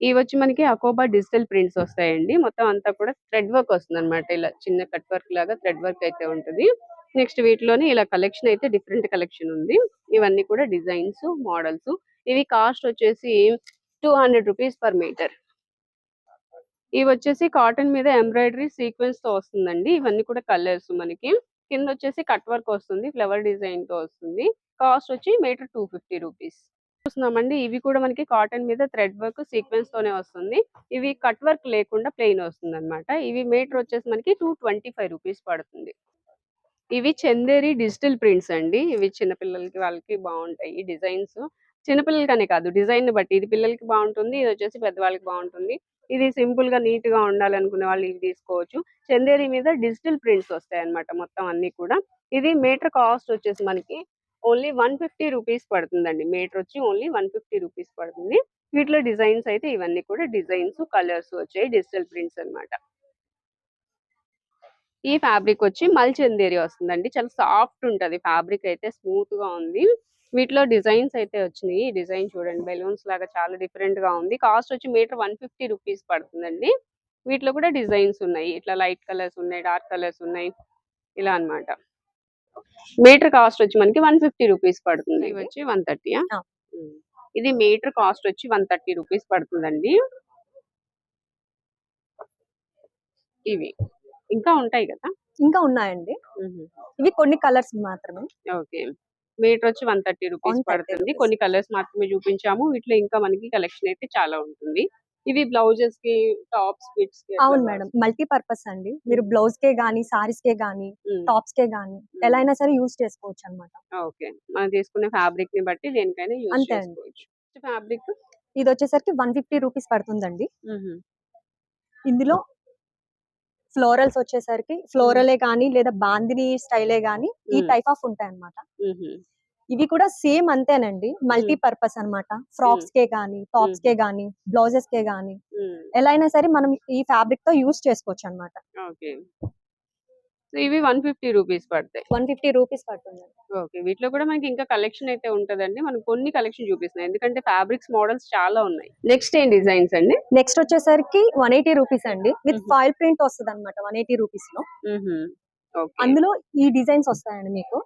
ఇవి వచ్చి మనకి అకోబా డిజిటల్ ప్రింట్స్ వస్తాయండి. మొత్తం అంతా కూడా థ్రెడ్ వర్క్ వస్తుంది అనమాట ఇలా చిన్న కట్ వర్క్ లాగా థ్రెడ్ వర్క్ అయితే ఉంటుంది. నెక్స్ట్ వీటిలోనే ఇలా కలెక్షన్ అయితే డిఫరెంట్ కలెక్షన్ ఉంది. ఇవన్నీ కూడా డిజైన్స్ మోడల్స్. ఇవి కాస్ట్ వచ్చేసి two hundred rupees per metre. ఇవి వచ్చేసి కాటన్ మీద ఎంబ్రాయిడరీ సీక్వెన్స్తో వస్తుందండి. ఇవన్నీ కూడా కలర్స్ మనకి. కింద వచ్చేసి కట్ వర్క్ వస్తుంది. ఫ్లవర్ డిజైన్తో వస్తుంది. కాస్ట్ వచ్చి మీటర్ టూ ఫిఫ్టీ రూపీస్. చూస్తున్నామండి. ఇవి కూడా మనకి కాటన్ మీద థ్రెడ్ వర్క్ సీక్వెన్స్ తోనే వస్తుంది. ఇవి కట్ వర్క్ లేకుండా ప్లెయిన్ వస్తుంది అనమాట ఇవి మీటర్ వచ్చేసి మనకి టూ ట్వంటీ ఫైవ్ రూపీస్ పడుతుంది. ఇవి చందేరి డిజిటల్ ప్రింట్స్ అండి. ఇవి చిన్నపిల్లలకి వాళ్ళకి బాగుంటాయి ఈ డిజైన్స్. చిన్నపిల్లలకనే కాదు డిజైన్ బట్టి. ఇది పిల్లలకి బాగుంటుంది ఇది వచ్చేసి పెద్దవాళ్ళకి బాగుంటుంది. ఇది సింపుల్గా నీట్గా ఉండాలనుకునే వాళ్ళు ఇవి తీసుకోవచ్చు. చందేరి మీద డిజిటల్ ప్రింట్స్ వస్తాయి అనమాట మొత్తం అన్ని కూడా. ఇది మీటర్ కాస్ట్ వచ్చేసి మనకి ఓన్లీ వన్ ఫిఫ్టీ రూపీస్ పడుతుందండి. మీటర్ వచ్చి ఓన్లీ వన్ ఫిఫ్టీ రూపీస్ పడుతుంది. వీటిలో డిజైన్స్ అయితే ఇవన్నీ కూడా డిజైన్స్ కలర్స్ వచ్చాయి డిజిటల్ ప్రింట్స్ అన్నమాట. ఈ ఫ్యాబ్రిక్ వచ్చి మల్చందేరి వస్తుందండి. చాలా సాఫ్ట్ ఉంటది. ఫ్యాబ్రిక్ అయితే స్మూత్గా ఉంది. వీటిలో డిజైన్స్ అయితే వచ్చినాయి. ఈ డిజైన్ చూడండి బెలూన్స్ లాగా చాలా డిఫరెంట్గా ఉంది. కాస్ట్ వచ్చి మీటర్ వన్ ఫిఫ్టీ రూపీస్ పడుతుందండి. వీటిలో కూడా డిజైన్స్ ఉన్నాయి. ఇట్లా లైట్ కలర్స్ ఉన్నాయి డార్క్ కలర్స్ ఉన్నాయి. ఇలా అన్నమాట. మీటర్ కాస్ట్ వచ్చి మనకి వన్ ఫిఫ్టీ రూపీస్ పడుతుంది వచ్చి వన్ థర్టీ ఆ. ఇది మీటర్ కాస్ట్ వచ్చి వన్ థర్టీ రూపీస్ పడుతుందండి. ఇవి. ఇంకా ఉంటాయి కదా? ఇంకా ఉన్నాయండి. ఇవి కొన్ని కలర్స్ మాత్రమే. ఓకే. మీటర్ వచ్చి వన్ థర్టీ రూపీస్ 130 పడుతుంది. కొన్ని కలర్స్ మాత్రమే చూపించాము. వీటిలో ఇంకా మనకి కలెక్షన్ అయితే చాలా ఉంటుంది. ఇవి బ్లౌజెస్కి టాప్స్ ఫిట్స్కి అవును మేడం. మల్టీ పర్పస్ అండి. మీరు బ్లౌజ్ కే గానీ సారీస్ కే గానీ టాప్స్ కే గానీ ఎలా అయినా సరే యూజ్ చేసుకోవచ్చు అన్నమాట. ఓకే. మనం తీసుకునే ఫ్యాబ్రిక్ని బట్టి దేనికైనా యూజ్ అంతే అండి. చేసుకోవచ్చు. ఫ్యాబ్రిక్ ఇది వచ్చేసరికి వన్ ఫిఫ్టీ రూపీస్ పడుతుందండి. ఇందులో ఫ్లోరల్స్ వచ్చేసరికి ఫ్లోరలే కానీ లేదా బాందిని స్టైలే గానీ ఈ. టైప్ ఆఫ్ ఉంటాయి అన్నమాట ఇవి కూడా సేమ్ అంతేనండి. మల్టీ పర్పస్ అన్నమాట. ఫ్రాక్స్ కే గానీ టాప్స్ కే గానీ బ్లౌజెస్ కే గానీ ఎలా అయినా సరే మనం ఈ ఫ్యాబ్రిక్తో యూజ్ చేసుకోవచ్చు అన్నమాట ఓకే. సో ఇవి వన్ ఫిఫ్టీ రూపీస్ పడతాయి. వన్ ఫిఫ్టీ రూపీస్ పడుతుంది ఓకే. వీటిలో కూడా మనకి ఇంకా కలెక్షన్ అయితే ఉంటదండి. మనం కొన్ని కలెక్షన్ చూపిస్తున్నాయి. ఎందుకంటే ఫ్యాబ్రిక్స్ మోడల్స్ చాలా ఉన్నాయి. నెక్స్ట్ ఏం డిజైన్స్ అండి? నెక్స్ట్ వచ్చేసరికి వన్ ఎయిటీ రూపీస్ అండి. విత్. ఫాయిల్ ప్రింట్ వస్తుంది అనమాట వన్ ఎయిటీ రూపీస్లో అందులో ఈ డిజైన్స్ వస్తాయండి మీకు.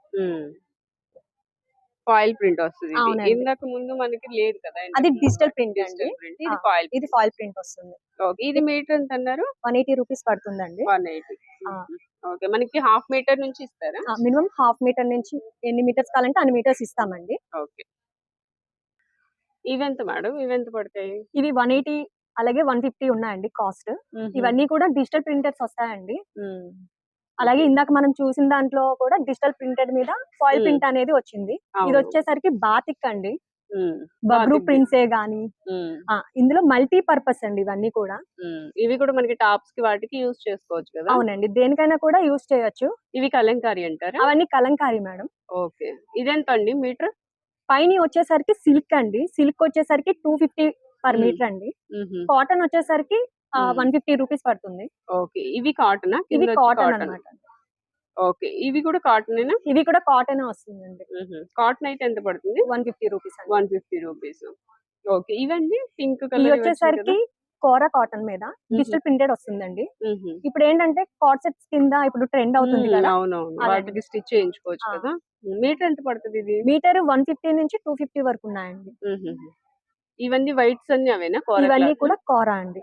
ఫాయిల్ ప్రింట్ వస్తుంది. అవునండి. ఇందాక ముందు మనకి లేదు కదా అది ఇంతకు డిజిటల్ ప్రింట్ digital అండి. print. ఇది ఆ, ఫాయిల్ ఇది ఫాయిల్ ప్రింట్ వస్తుంది. ఓకే. ఇది మీటర్ ఎంత అన్నారు? వన్ ఎయిటీ రూపీస్ పడుతుందండి. One eighty. ఆ. ఓకే. మనకి హాఫ్ మీటర్ నుంచి ఇస్తారా? మినిమం హాఫ్ మీటర్ నుంచి ఎన్ని మీటర్స్ కావాలంటే అన్ని మీటర్స్ ఇస్తామండి. ఓకే. ఇవెంత మేడం? ఇవెంత పడతాయి? ఇవి వన్ ఎయిటీ అలాగే వన్ ఫిఫ్టీ ఉన్నాయండి కాస్ట్. ఇవన్నీ కూడా డిజిటల్ ప్రింటెడ్స్ వస్తాయండి. అలాగే ఇందాక మనం చూసిన దాంట్లో కూడా డిజిటల్ ప్రింటెడ్ మీద ఫాయిల్ మ్మ్. ప్రింట్ అనేది వచ్చింది ఇది. వచ్చేసరికి బాతిక్ అండి మ్మ్. బబ్రూ. ప్రింట్సే గానీ. ఆ, ఇందులో మల్టీ పర్పస్ అండి ఇవన్నీ కూడా. ఇవి కూడా మనకి టాప్స్కి వాటికి యూజ్ చేసుకోవచ్చు కదా అవునండి దేనికైనా కూడా యూజ్ చేయొచ్చు ఇవి కలంకారీ అంటారా అవన్నీ కలంకారీ మేడం ఓకే ఇదెంత అండి మీటర్ పైన వచ్చేసరికి సిల్క్ అండి సిల్క్ వచ్చేసరికి టూ ఫిఫ్టీ పర్. మీటర్ అండి కాటన్ వచ్చేసరికి. వన్ ఫిఫ్టీ రూపీస్ పడుతుంది. ఓకే. ఇవి కాటన్? ఇది కాటన్ అన్నమాట. ఓకే. ఇవి కూడా కాటన్ ఇవి కూడా కాటన్ వస్తుందండి. కాటన్ అయితే ఎంత పడుతుంది? One fifty rupees one fifty rupees. Okay. ఇవండి పింక్ ఇవి కలర్ వచ్చేసరికి కోరా కాటన్ మీద డిజిటల్ ప్రింటెడ్ వస్తుందండి. ఇప్పుడు ఏంటంటే కార్డ్ సెట్స్ కింద ఇప్పుడు ట్రెండ్ అవుతుంది కదా. వాటికి స్టిచ్ చేయించుకోవచ్చు. కదా? మీటర్ ఎంత పడుతుంది ఇది? మీటర్ వన్ ఫిఫ్టీ నుంచి టూ ఫిఫ్టీ వరకు ఉన్నాయండి. ఇవన్నీ వైట్స్ అన్ని అవేనా? కోరా ఇవన్నీ? కూడా కోరా అండి.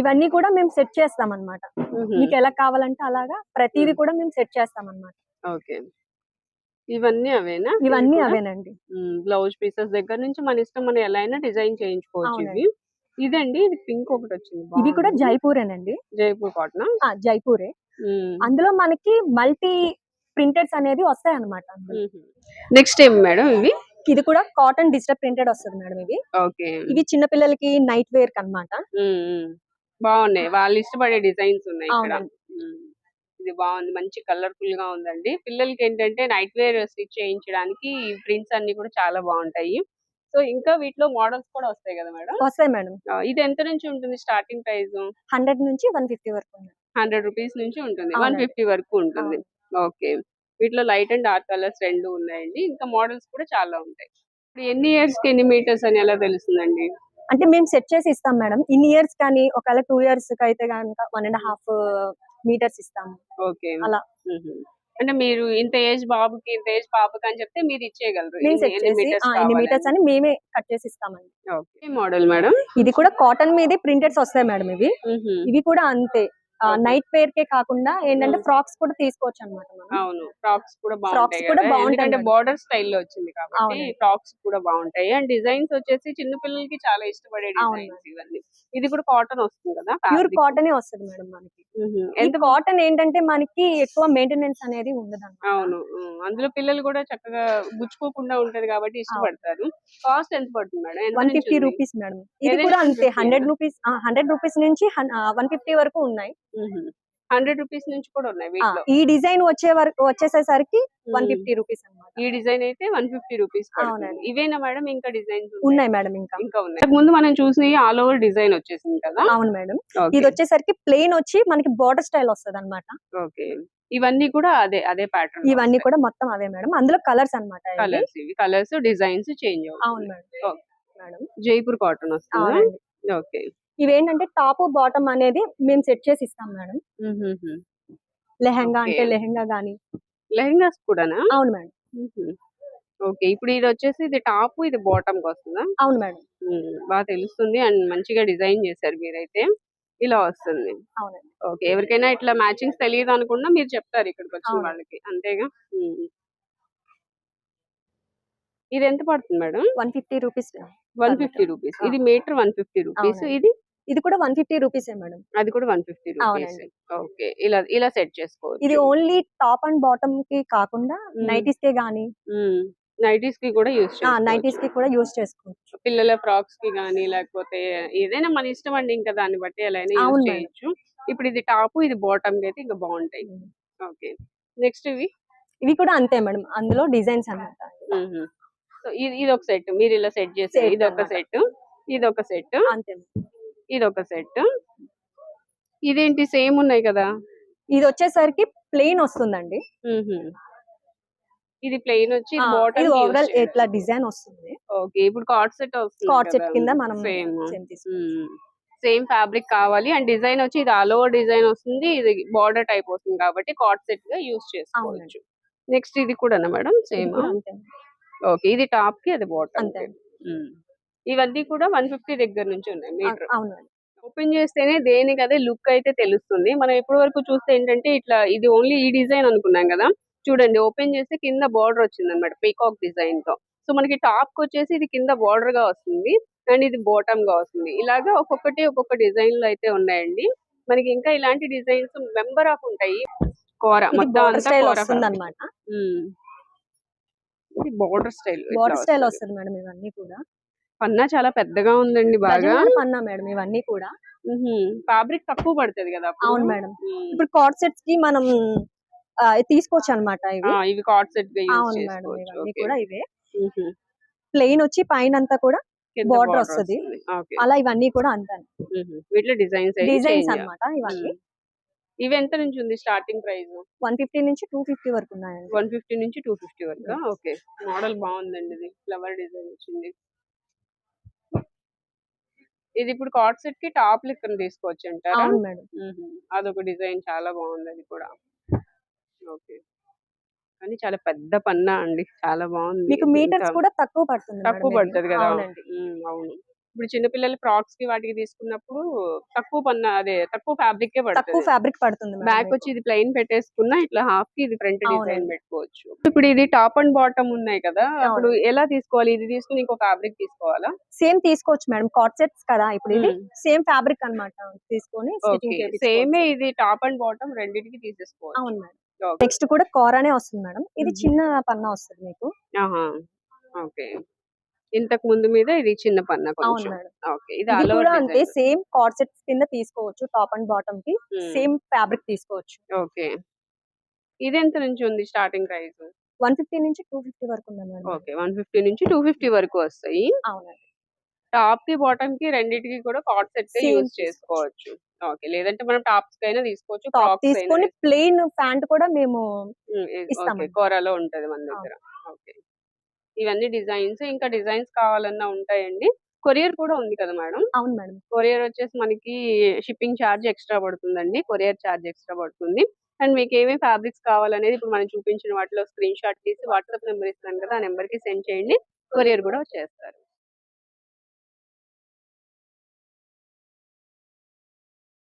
ఇవన్నీ కూడా మేము సెట్ చేస్తాం అన్నమాట మ్మ్. మీకు ఎలా కావాలంటే అలాగా ప్రతిదీ కూడా మేము సెట్ చేస్తాం అన్నమాట ఓకే. ఇవన్నీ అవేనా? ఇవన్నీ అవేనండి. బ్లౌజ్ పీసెస్ దగ్గర నుంచి మన ఇష్టం మనం ఎలా అయినా డిజైన్ చేయించుకోవచ్చు. ఇవి. ఇదండి ఇది పింక్ ఒకటి వచ్చింది ఇవి కూడా. జైపూరేనండి. జైపూర్ కాటన్? జైపూరే. అందులో మనకి మల్టీ ప్రింటెడ్స్ అనేది వస్తాయి అనమాట నెక్స్ట్ ఏం మేడం ఇవి? ఇది కూడా కాటన్ డిజిటల్ ప్రింటెడ్ వస్తుంది మేడం ఇవి. ఓకే. ఇవి చిన్న పిల్లలకి నైట్ వేర్ అన్నమాట బాగున్నాయి. వాళ్ళు ఇష్టపడే డిజైన్స్ ఉన్నాయి ఇక్కడ. ఇది బాగుంది. మంచి కలర్ఫుల్గా ఉందండి. పిల్లలకి ఏంటంటే నైట్ వేర్ స్టిచ్ చేయించడానికి ప్రింట్స్ అన్ని కూడా చాలా బాగుంటాయి. సో ఇంకా వీటిలో మోడల్స్ కూడా వస్తాయి కదా మేడం వస్తాయి మేడం ఇది ఎంత నుంచి ఉంటుంది స్టార్టింగ్ ప్రైస్ హండ్రెడ్ నుంచి వన్ ఫిఫ్టీ వరకు హండ్రెడ్ రూపీస్ నుంచి ఉంటుంది. వన్. ఫిఫ్టీ వరకు ఉంటుంది. ఓకే. వీటిలో లైట్ అండ్ డార్క్ కలర్స్ రెండు ఉన్నాయండి. ఇంకా మోడల్స్ కూడా చాలా ఉంటాయి. ఇప్పుడు ఎన్ని ఇయర్స్కి ఎన్ని మీటర్స్ అని ఎలా తెలుస్తుందండి? అంటే మేము సెట్ చేసి ఇస్తాం మేడం. ఇన్ ఇయర్స్ కానీ ఒకవేళ టూ ఇయర్స్కి అయితే కనుక వన్ అండ్ హాఫ్ మీటర్స్ ఇస్తాము. ఓకే. అలా. అంటే మీరు ఇంత ఏజ్ బాబుకి ఇంత ఏజ్ పాపకి అని చెప్తే మీరు ఇచ్చేయగలరు. ఎన్ని-. మీటర్స్ అని మేమే కట్ చేసి ఇస్తామండి. Model madam? ఇది కూడా కాటన్ మీదే ప్రింటెడ్స్ వస్తాయి మేడం ఇవి. ఇవి కూడా అంతే. నైట్ వేర్ కే కాకుండా ఏంటంటే. ఫ్రాక్స్ కూడా తీసుకోవచ్చు అనమాట అవును. ఫ్రాక్స్ కూడా బాగుంటాయి కూడా బాగుంటాయి. బార్డర్ స్టైల్లో వచ్చింది కాబట్టి. ఫ్రాక్స్ కూడా బాగుంటాయి. అండ్ డిజైన్స్ వచ్చేసి చిన్న పిల్లలకి చాలా ఇష్టపడే డిజైన్స్ ఇవన్నీ. ఇది కూడా కాటన్ వస్తుంది కదా ప్యూర్. కాటన్ వస్తుంది మేడం మనకి. ఎంత కాటన్ ఏంటంటే మనకి ఎక్కువ మెయింటెనెన్స్ అనేది ఉండదు అవును. అందులో పిల్లలు కూడా చక్కగా గుచ్చుకోకుండా ఉంటది కాబట్టి ఇష్టపడతారు. కాస్ట్ ఎంత పడుతుంది madam? One fifty? Rupees madam. ఇది కూడా అంతే. 150 హండ్రెడ్? రూపీస్ హండ్రెడ్ రూపీస్ నుంచి వన్ ఫిఫ్టీ వరకు ఉన్నాయి. హండ్రెడ్ రూపీస్ నుంచి కూడా ఉన్నాయి వీటిలో. ఈ డిజైన్ వచ్చే వరకు వచ్చేసేసరికి వన్ ఫిఫ్టీ రూపీస్ అన్నమాట. ఈ డిజైన్ అయితే వన్ ఫిఫ్టీ రూపీస్ అవునండి. ఇవేనా మేడం? ఇంకా డిజైన్స్ ఉన్నాయి. మేడం ఇంకా. ఇంకా ఉన్నాయి. ముందు మనం చూసి ఆల్ ఓవర్ డిజైన్ వచ్చేసింది కదా? అవును మేడం. ఇది వచ్చేసరికి ప్లెయిన్ వచ్చి మనకి బార్డర్ స్టైల్ వస్తుంది అనమాట ఓకే. ఇవన్నీ కూడా అదే అదే ప్యాటర్న్ ఇవన్నీ కూడా మొత్తం అవే మేడం. అందులో కలర్స్ అనమాట కలర్స్ ఇవి. కలర్స్ డిజైన్స్ చేంజ్ అవును మేడం. జైపూర్ కాటన్ వస్తుంది? ఓకే. ఇవేంటంటే టాప్ బాటమ్ అనేది మేము సెట్ చేసి ఇస్తాం మేడం. లెహంగా. అంటే లెహంగా గానీ. లెహంగాస్ కూడానా? అవును మేడం. ఓకే. ఇప్పుడు ఇది వచ్చేసి ఇది టాప్ ఇది బాటమ్ వస్తుందా? అవును మేడం. బాగా తెలుస్తుంది. అండ్ మంచిగా డిజైన్ చేశారు మీరైతే. ఇలా వస్తుంది. ఓకే. ఎవరికైనా ఇట్లా మ్యాచింగ్స్ తెలియదు అనుకున్నా మీరు చెప్తారు ఇక్కడికి వచ్చిన. వాళ్ళకి. అంతేగా. ఇది ఎంత పడుతుంది madam? One fifty rupees one fifty rupees. ఇది మీటర్ వన్ ఫిఫ్టీ రూపీస్. ఇది ఇది కూడా వన్ ఫిఫ్టీ రూపీసే మేడం. అది కూడా వన్ ఫిఫ్టీ రూపీస్. అవునండి. ఓకే. ఇలా ఇలా సెట్ చేసుకోవచ్చు. ఇది ఓన్లీ టాప్ అండ్ బాటమ్కి కాకుండా మ్మ్. నైటీస్ కే గానీ నైటీస్కి కూడా యూస్ నైటీస్కి కూడా యూస్ చేసుకోవచ్చు. పిల్లల ఫ్రాక్స్కి కానీ లేకపోతే ఏదైనా మన ఇష్టం అండి ఇంకా దాన్ని బట్టి ఎలా అయినా యూస్ అవును మేడం. చేయొచ్చు. ఇప్పుడు ఇది టాప్ ఇది బాటమ్ అయితే ఇంకా బాగుంటాయి. ఓకే. నెక్స్ట్ ఇవి? ఇవి కూడా అంతే మేడం. అందులో డిజైన్స్ అన్నమాట. సో ఇది ఇది ఒక సెట్. మీరు ఇలా సెట్ Set ఇది ఒక అన్నమాట. సెట్ ఇది ఒక సెట్. అంతే మేడం. ఇది ఒక సెట్. ఇదేంటి? సేమ్ ఉన్నాయి కదా? ఇది వచ్చేసరికి ప్లెయిన్ వస్తుందండి. ఇది ప్లెయిన్ వచ్చి బాటమ్ ఓవరాల్ ఇట్లా డిజైన్ వస్తుంది. ఓకే ఇప్పుడు కార్డ్ సెట్ వస్తుంది కార్డ్ సెట్ కింద మనం సేమ్. సేమ్ ఫ్యాబ్రిక్ కావాలి. అండ్ డిజైన్ వచ్చి ఇది ఆల్ ఓవర్ డిజైన్ వస్తుంది. ఇది బార్డర్ టైప్ వస్తుంది కాబట్టి కార్డ్ సెట్గా యూస్ చేసుకోవచ్చు. నెక్స్ట్ ఇది కూడా మేడం? సేమ్? ఓకే ఇది టాప్కి అది బాటమ్ అంతే ఇవన్నీ కూడా వన్ ఫిఫ్టీ దగ్గర నుంచి ఉన్నాయి మీటర్. ఓపెన్ చేస్తేనే దేనికి అదే లుక్ అయితే తెలుస్తుంది. మనం ఇప్పటి వరకు చూస్తే ఏంటంటే ఇట్లా ఇది ఓన్లీ ఈ డిజైన్ అనుకున్నాం కదా. చూడండి ఓపెన్ చేస్తే కింద బార్డర్ వచ్చింది అనమాట పీకాక్ డిజైన్తో సో మనకి టాప్కి వచ్చేసి ఇది కింద బార్డర్గా వస్తుంది. అండ్ ఇది బాటమ్గా వస్తుంది. ఇలాగా ఒక్కొక్కటి ఒక్కొక్క డిజైన్లో అయితే ఉన్నాయండి. మనకి ఇంకా ఇలాంటి డిజైన్స్ మెంబర్ ఆఫ్ ఉంటాయి. కోర మొత్తం. అనమాట. ఇది బార్డర్ స్టైల్ బార్డర్ స్టైల్ వస్తుంది మేడం ఇవన్నీ కూడా. పన్నా చాలా పెద్దగా ఉందండి బాగా. పన్నా మేడం ఇవన్నీ కూడా. ఫ్యాబ్రిక్ తక్కువ పడుతుంది కదా. అవును మేడం. ఇప్పుడు కార్డ్ సెట్స్కి మనం తీసుకోవచ్చు అనమాట ఇవి. కార్డ్ సెట్ కూడా ఇవే. ప్లెయిన్ వచ్చి పైన అంతా కూడా border వస్తది. అలా ఇవన్నీ కూడా అంతే వీటిలో డిజైన్స్ డిజైన్స్ అన్నమాట ఇవన్నీ. ఇవి ఎంత నుంచి ఉంది స్టార్టింగ్ ప్రైస్? వన్ ఫిఫ్టీ నుంచి టూ ఫిఫ్టీ వరకు ఉన్నాయండి. వన్ ఫిఫ్టీ నుంచి టూ ఫిఫ్టీ వరకు. ఓకే. మోడల్ బాగుందండి ఇది. ఫ్లవర్ డిజైన్ వచ్చింది. ఇది ఇప్పుడు కార్డ్ సెట్కి టాప్ లెక్కన తీసుకోవచ్చు అంటారా అవును మేడం. మ్మ్. అదొక డిజైన్ చాలా బాగుంది అది కూడా. ఓకే. కానీ చాలా పెద్ద పన్నా అండి. చాలా బాగుంది. మీకు మీటర్స్ కూడా తక్కువ పడుతుంది తక్కువ మేడం ఇది. పడుతుంది కదా. అవునండి. ఉమ్, అవును. ఇప్పుడు చిన్నపిల్లల ఫ్రాక్స్కి వాటికి తీసుకున్నప్పుడు తక్కువ పన్న అదే తక్కువ ఫ్యాబ్రిక్ తక్కువ ఫ్యాబ్రిక్ పడుతుంది బ్యాక్. వచ్చి ఇది ప్లెయిన్ పెట్టేసుకున్నా ఇట్లా హాఫ్కి ఇది ఫ్రంట్ డిజైన్. పెట్టుకోవచ్చు. ఇప్పుడు ఇది టాప్ అండ్ బాటమ్ ఉన్నాయి కదా అప్పుడు ఎలా తీసుకోవాలి? ఇది తీసుకుని ఇంకో ఫ్యాబ్రిక్ తీసుకోవాలా? సేమ్ తీసుకోవచ్చు మేడం. కాట్ సెట్స్ కదా ఇప్పుడు ఇది. సేమ్ ఫ్యాబ్రిక్ అన్నమాట తీసుకొని సేమే ఇది టాప్ అండ్ బాటమ్ రెండింటికి తీసేసుకోవచ్చు. అవును మేడం. నెక్స్ట్ కూడా కోరానే వస్తుంది మేడం. ఇది. చిన్న పన్నా వస్తుంది మీకు. ఆహా. ఓకే ఇంతకు ముందు మీద ఇది చిన్న పన్న కొంచెం. ఓకే. ఇది కూడా అంతే సేమ్ కాట్ సెట్స్ కింద తీసుకోవచ్చు టాప్ అండ్ బాటమ్కి సేమ్ ఫ్యాబ్రిక్ తీసుకోవచ్చు. ఓకే. ఇది ఎంత నుంచి ఉంది స్టార్టింగ్ ప్రైస్? వన్ ఫిఫ్టీ నుంచి టూ ఫిఫ్టీ వరకు ఓకే. వన్ ఫిఫ్టీ నుంచి టూ ఫిఫ్టీ వరకు వస్తాయి. అవునండి. టాప్కి బాటమ్కి రెండింటికి కూడా కాట్ సెట్ యూజ్. చేసుకోవచ్చు. ఓకే. లేదంటే మనం టాప్స్ కైనా తీసుకోవచ్చు టాప్ తీసుకొని ప్లెయిన్ ప్యాంట్ కూడా మేము. కోరాలో ఉంటది మన దగ్గర. ఓకే. ఇవన్నీ డిజైన్స్ ఇంకా డిజైన్స్ కావాలన్నా ఉంటాయండి. కొరియర్ కూడా ఉంది కదా మేడం? అవును మేడం. కొరియర్ వచ్చేసి మనకి షిప్పింగ్ ఛార్జ్ ఎక్స్ట్రా పడుతుందండి. కొరియర్ ఛార్జ్ ఎక్స్ట్రా పడుతుంది. అండ్ మీకు ఏమేమి ఫ్యాబ్రిక్స్ కావాలనేది ఇప్పుడు మనం చూపించిన వాటిలో స్క్రీన్ షాట్ తీసి వాట్సాప్ నెంబర్ ఇస్తాను కదా ఆ నెంబర్కి సెండ్ చేయండి. కొరియర్ కూడా చేస్తారు.